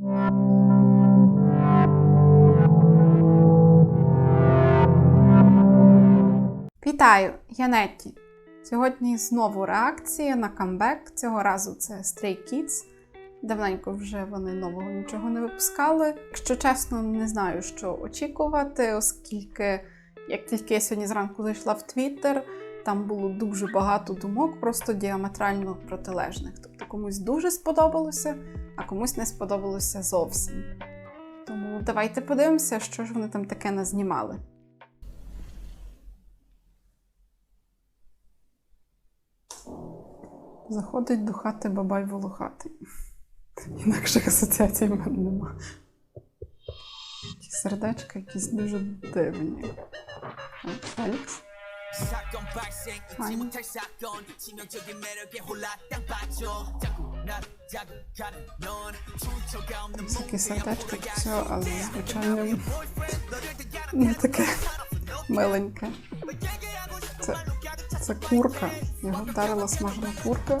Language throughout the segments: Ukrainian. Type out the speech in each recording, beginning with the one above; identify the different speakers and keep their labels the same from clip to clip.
Speaker 1: Вітаю, я Нетті. Сьогодні знову реакція на камбек. Цього разу це Stray Kids. Давненько вже вони нового нічого не випускали. Якщо чесно, не знаю, що очікувати, оскільки, як тільки я сьогодні зранку зайшла в Твіттер, там було дуже багато думок, просто діаметрально протилежних. Тобто комусь дуже сподобалося, а комусь не сподобалося зовсім. Тому давайте подивимося, що ж вони там таке назнімали. Заходить до хати бабай волохатий. Інакших асоціацій в мене нема. Ті сердечка якісь дуже дивні. Фелікс.
Speaker 2: 사 це
Speaker 1: таке сердечко, все, але звичайно не таке миленьке. Це, це курка. Його вдарила смажена курка.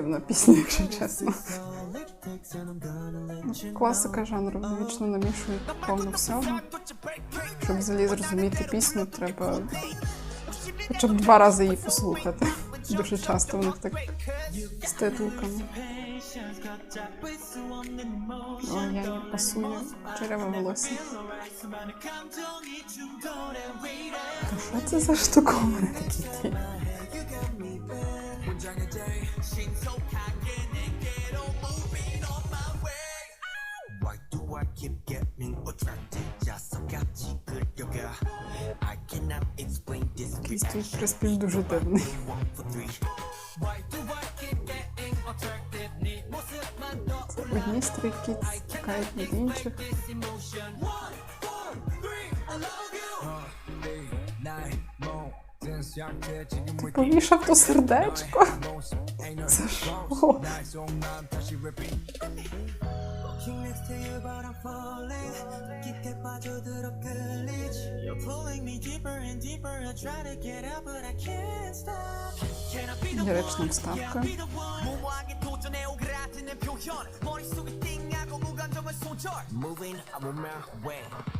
Speaker 1: дивна пісня, якщо чесно. Класика жанру вічно намішують повно всього. Щоб взагалі зрозуміти пісню, треба хоча б два рази її послухати. Дуже часто в них так з титулками. О, я не пасую черева волосся. Та що це за штуковини такі? ті?
Speaker 2: 문장의 제일 신속하게 내게로 moving on my way Why do I keep getting attracted 자석같이 끌려가 I cannot explain this
Speaker 1: Якийсь тут
Speaker 2: reaction
Speaker 1: приспів дуже дивний.
Speaker 2: One for three Why do I keep getting attracted 네 모습만
Speaker 1: Це
Speaker 2: 떠올라
Speaker 1: одні стрійки тікають від інших. Ty
Speaker 2: powiesza w to serdeczko? Zaszło. Giereczną wstawkę. Moving, I'm on my way.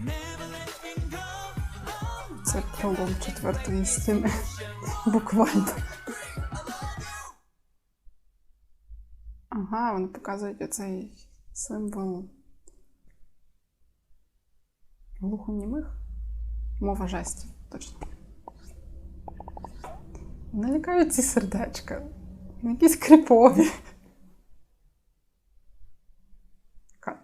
Speaker 2: Never letting go
Speaker 1: Це пролом четвертої стіни. Буквально. Ага, вони показують оцей символ глухонімих. Мова жестів, точно. Вони лякають ці сердечка. Якісь кріпові. Кат.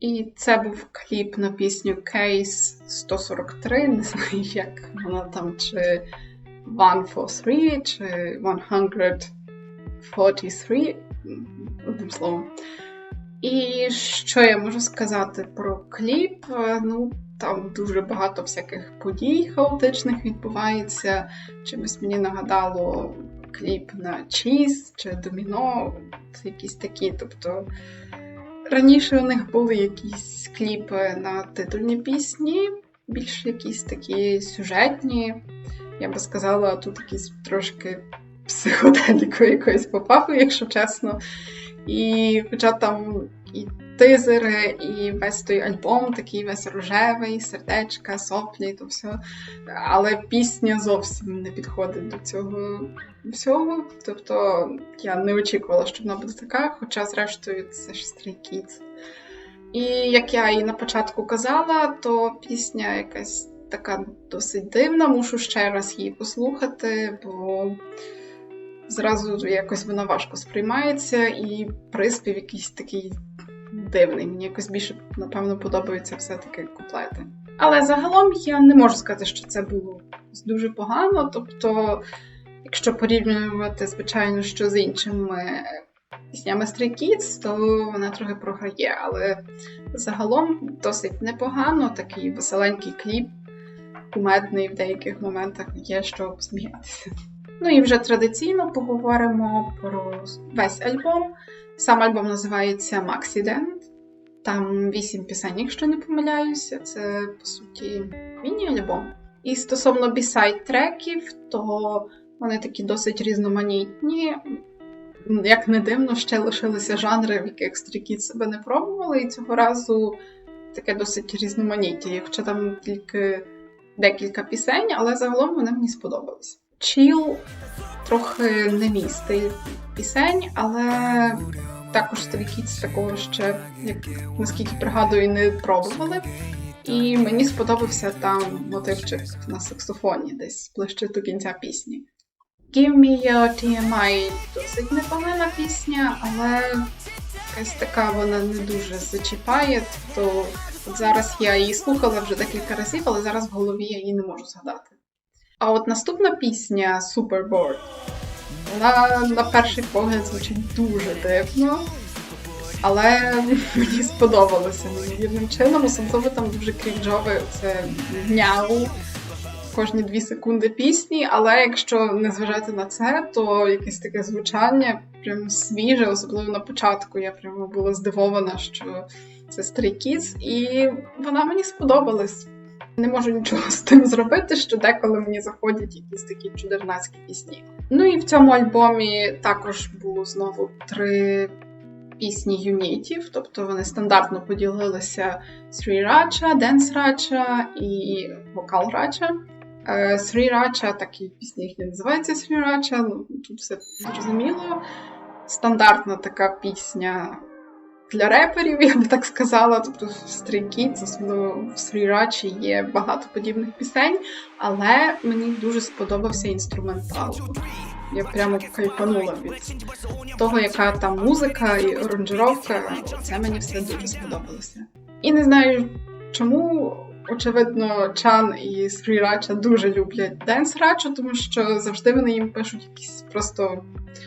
Speaker 1: І це був кліп на пісню Case 143. Не знаю, як вона там, чи 143, чи 143, одним словом. І що я можу сказати про кліп? Ну, там дуже багато всяких подій хаотичних відбувається. Чимось мені нагадало кліп на Чіз чи Доміно, якісь такі. Тобто раніше у них були якісь кліпи на титульні пісні, більш якісь такі сюжетні. Я би сказала, тут якісь трошки психоделіку якоюсь попав, якщо чесно. І хоча там і тизери, і весь той альбом такий весь рожевий, сердечка, соплі, то все. Але пісня зовсім не підходить до цього всього. Тобто я не очікувала, що вона буде така, хоча, зрештою, це ж Stray Kids. І як я і на початку казала, то пісня якась така досить дивна, мушу ще раз її послухати, бо зразу якось вона важко сприймається, і приспів якийсь такий дивний. Мені якось більше, напевно, подобаються все-таки куплети. Але загалом я не можу сказати, що це було дуже погано. Тобто, якщо порівнювати, звичайно, що з іншими піснями Stray Kids, то вона трохи програє, але загалом досить непогано, такий веселенький кліп, кумедний в деяких моментах є що посміятися. Ну і вже традиційно поговоримо про весь альбом. Сам альбом називається Maxident. Там вісім пісень, якщо не помиляюся, це по суті міні-альбом. І стосовно бісайд треків, то вони такі досить різноманітні. Як не дивно, ще лишилися жанри, в яких стріки себе не пробували, і цього разу таке досить різноманіття, якщо там тільки декілька пісень, але загалом вони мені сподобались. Чіл трохи не мій пісень, але також Kids такого ще, як наскільки пригадую, не пробували. І мені сподобався там мотивчик на саксофоні, десь ближче до кінця пісні. Give Me Your TMI досить непогана пісня, але якась така вона не дуже зачіпає. Тобто от зараз я її слухала вже декілька разів, але зараз в голові я її не можу згадати. А от наступна пісня Superboard, вона на перший погляд звучить дуже дивно, але мені сподобалося неймовірним чином, особливо там дуже крінжове це няу кожні дві секунди пісні, але якщо не зважати на це, то якесь таке звучання прям свіже, особливо на початку. Я прямо була здивована, що це Stray Kids, і вона мені сподобалась. Не можу нічого з тим зробити, що деколи мені заходять якісь такі чудернацькі пісні. Ну і в цьому альбомі також було знову три пісні юнітів, тобто вони стандартно поділилися Срірача, Денс Рача і Вокал Рача. Срірача, так і пісня їхня називається Срірача, ну тут все зрозуміло. Стандартна така пісня для реперів, я би так сказала. Тобто в Stray Kids, особливо в Срірачі є багато подібних пісень, але мені дуже сподобався інструментал. Я прямо кайфанула від того, яка там музика і аранжировка. Це мені все дуже сподобалося. І не знаю чому. Очевидно, Чан і Срірача дуже люблять Денс Рачу, тому що завжди вони їм пишуть якісь просто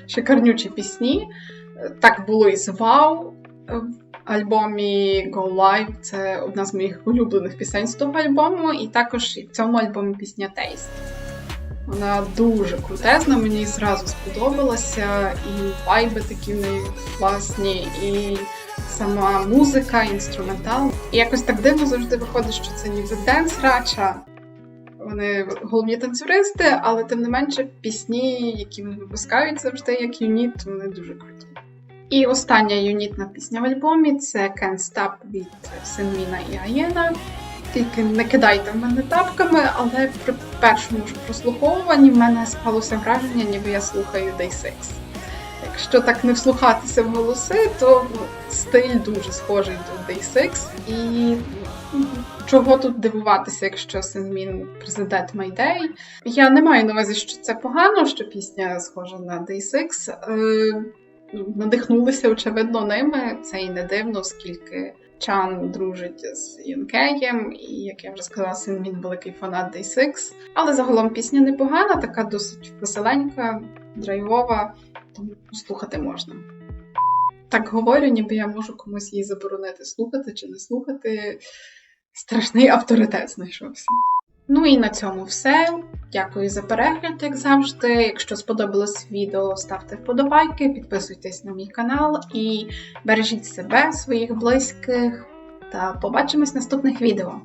Speaker 1: шикарнючі пісні. Так було і з Вау в альбомі Go Live. Це одна з моїх улюблених пісень з того альбому, і також і в цьому альбомі пісня Taste. Вона дуже крутезна, мені зразу сподобалася, і вайби такі неї класні, і сама музика, інструментал. І якось так дивно завжди виходить, що це ніби денс рача. Вони головні танцюристи, але тим не менше пісні, які вони випускають завжди як юніт, вони дуже круті. І остання юнітна пісня в альбомі це Can't Stop від Сенміна і Аєна. Тільки не кидайте в мене тапками, але при першому ж прослуховуванні в мене склалося враження, ніби я слухаю Day 6. Якщо так не вслухатися в голоси, то стиль дуже схожий до Day 6. І чого тут дивуватися, якщо Сенмін президент Майдей. Я не маю на увазі, що це погано, що пісня схожа на Day 6. Надихнулися, очевидно, ними. Це і не дивно, оскільки Чан дружить з Юнкеєм, і, як я вже сказала, син він великий фанат Day 6. Але загалом пісня непогана, така досить веселенька, драйвова, тому слухати можна. Так говорю, ніби я можу комусь її заборонити слухати чи не слухати. Страшний авторитет знайшовся. Ну і на цьому все. Дякую за перегляд, як завжди. Якщо сподобалось відео, ставте вподобайки, підписуйтесь на мій канал і бережіть себе, своїх близьких. Та побачимось в наступних відео.